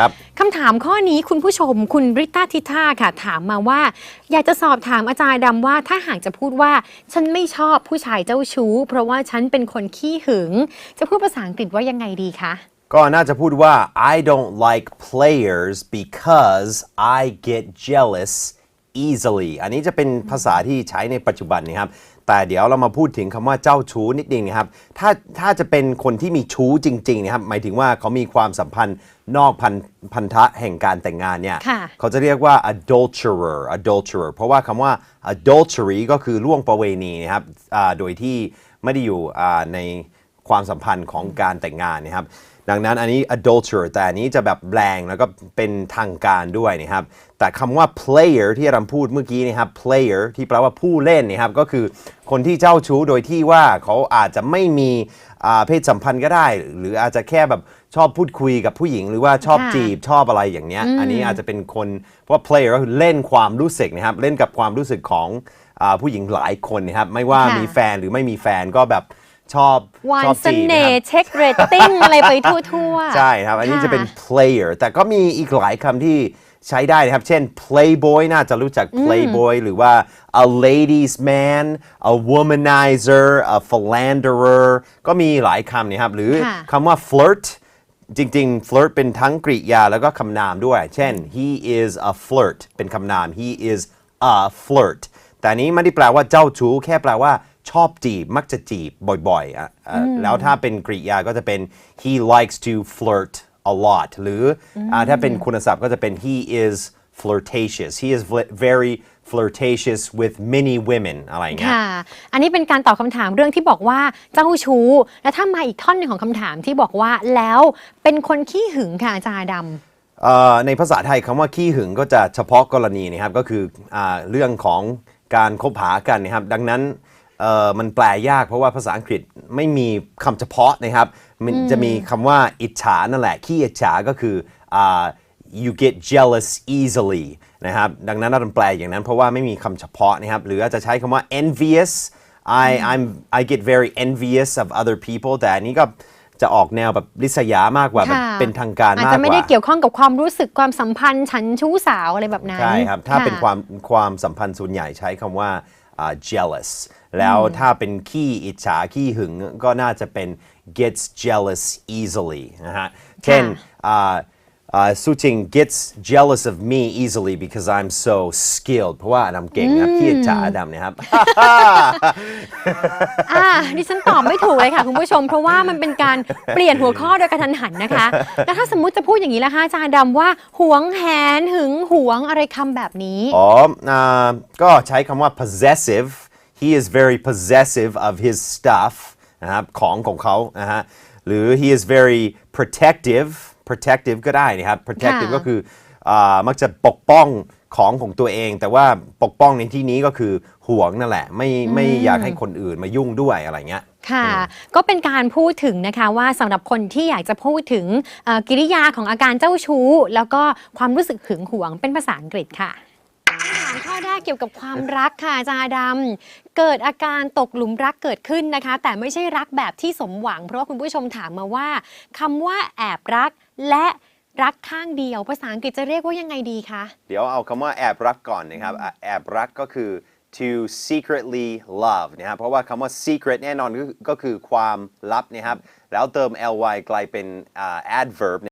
ครับคำถามข้อนี้คุณผู้ชมคุณริต้าทิท่าค่ะ ถามมาว่า อยากจะสอบถามอาจารย์ดำว่าถ้าหากจะพูดว่า ฉันไม่ชอบผู้ชายเจ้าชู้ เพราะว่าฉันเป็นคนขี้หึง จะพูดภาษาอังกฤษว่ายังไงดีคะก็น่าจะพูดว่า I don't like players because I get jealous easily อันนี้จะเป็นภาษาที่ใช้ในปัจจุบันนะครับ แต่เดี๋ยวเรามาพูดถึงคำว่าเจ้าชู้นิดนึงนะครับ ถ้าถ้าจะเป็นคนที่มีชู้จริงๆนะครับหมายถึงว่าเขามีความสัมพันธ์นอกพันพันธะแห่งการแต่งงานเนี่ยค่ะเขาจะเรียกว่า adulterer adulterer เพราะว่าคำว่า adultery ก็คือล่วงประเวณีนะครับอ่าโดยที่ไม่ได้อยู่อ่าใน ความสัมพันธ์ของการแต่งงานนะครับ ดังนั้นอันนี้ adulterer แต่อันนี้จะแบบแรงแล้วก็เป็นทางการด้วยนะครับ แต่คำว่า player ที่เราพูดเมื่อกี้นะครับ player ที่แปลว่าผู้เล่นนะครับก็คือคนที่เจ้าชู้โดยที่ว่าเขาอาจจะไม่มีอ่าเพศสัมพันธ์ก็ได้ หรืออาจจะแค่แบบชอบพูดคุยกับผู้หญิง หรือว่าชอบค่ะจีบชอบอะไรอย่างเนี้ย อันนี้อาจจะเป็นคนเพราะว่า player ก็คือเล่นความรู้สึกนะครับ เล่นกับความรู้สึกของอาผู้หญิงหลายคนนะครับ ไม่ว่าค่ะ มีแฟนหรือไม่มีแฟนก็แบบ ชอบหวานชอบเสจีบน่นะคห์รับเช็คเรตติ้งอะไรไปทั่วๆ ใช่ครับ อันนี้จะเป็นค่ player แต่ก็มีอีกหลายคำที่ใช้ได้นะครับ เช่น playboy น่าจะรู้จัก playboy หรือว่า a ladies man a womanizer a philanderer ก็มีหลายคำนะครับ หรือค่ะ คำว่า flirt จริงๆ flirt เป็นทั้งกริยาแล้วก็คำนามด้วย เช่น he is a flirt เป็นคำนาม he is a flirt แต่อันนี้ไม่ได้แปลว่าเจ้าชู้แค่แปลว่า ชอบจีบ มักจะจีบบ่อยๆอะอะแล้วถ้าเป็นกริยาก็จะเป็น he likes to flirt a lot หรืออ่าถ้าเป็นคุณศัพท์ก็จะเป็น he is flirtatious he is vl- very flirtatious with many women อะไรอย่างเงี้ย ค่ะ อันนี้เป็นการตอบคำถามเรื่องที่บอกว่าเจ้าชู้ แล้วถ้ามาอีกท่อนหนึ่งของคำถามที่บอกว่าแล้วเป็นคนขี้หึงค่ะอาจารย์ดำ เอ่อในภาษาไทยคำว่าขี้หึงก็จะเฉพาะกรณีนะครับก็คืออาเรื่องของการคบหากันนะครับดังนั้น เอ่อมันแปลยากเพราะว่าภาษาอังกฤษไม่มีคำเฉพาะนะครับ มันจะมีคำว่าอิจฉานั่นแหละ ขี้อิจฉาก็คืออ่า you get jealous easily นะครับ ดังนั้นเราต้องแปลอย่างนั้น เพราะว่าไม่มีคำเฉพาะนะครับ หรืออาจจะใช้คำว่า envious I I'm I get very envious of other people แต่อันนี้ก็จะออกแนวแบบริษยามากกว่าแบบค่ะเป็นทางการมากกอาว่าจจะไม่ได้เกี่ยวข้องกับความรู้สึกความสัมพันธ์ฉันชู้สาวอะไรแบบนั้นใช่ครับ ถ้าะเป็นความความสัมพันธ์ส่วนใหญ่ใช้คำว่า อ่า jealous แล้วถ้าเป็นขี้อิจฉาขี้หึงก็น่าจะเป็น gets jealous easily นะฮะ เช่นอ่าอ่าสุจิง gets jealous of me easily because I'm so skilled เพราะว่าอดัมเก่งนะครับขี้อิจฉาอดัมนะครับ อ่าดิฉันตอบไม่ถูกเลยค่ะ คุณผู้ชม เพราะว่ามันเป็นการเปลี่ยนหัวข้อโดยกระทันหันนะคะ แล้วถ้าสมมุติจะพูดอย่างนี้ละคะอาจารย์ดำว่าหวงแหนหึงหวงอะไรคำแบบนี้ อ๋ออ่าก็ใช้คำว่า possessive he is very possessive of his stuff นะครับของของเขานะฮะหรือ he is very protective protective ก็ได้นะครับ protective ค่ะก็คืออามักจะปกป้องของของตัวเอง แต่ว่าปกป้องในที่นี้ก็คือห่วงนั่นแหละ ไม่ไม่อยากให้คนอื่นมายุ่งด้วยอะไรเงี้ย ค่ะ ก็เป็นการพูดถึงนะคะว่าสำหรับคนที่อยากจะพูดถึงเอ่อกิริยาของอาการเจ้าชู้ แล้วก็ความรู้สึกหึงหวงเป็นภาษาอังกฤษค่ะคำถาม ข้อแรกเกี่ยวกับความรักค่ะอาจารย์ดำเกิดอาการตกหลุมรักเกิดขึ้นนะคะ แต่ไม่ใช่รักแบบที่สมหวัง เพราะว่าคุณผู้ชมถามมาว่าคำว่าแอบรักและรักข้างเดียว ภาษาอังกฤษจะเรียกว่ายังไงดีคะ เดี๋ยวเอาคำว่าแอบรักก่อนนะครับอะแอบรักก็คือ to secretly love นะครับเพราะว่าคำว่า secret แน่นอนก็คือก็คือความลับนะครับแล้วเติม ly กลายเป็นอ่า adverb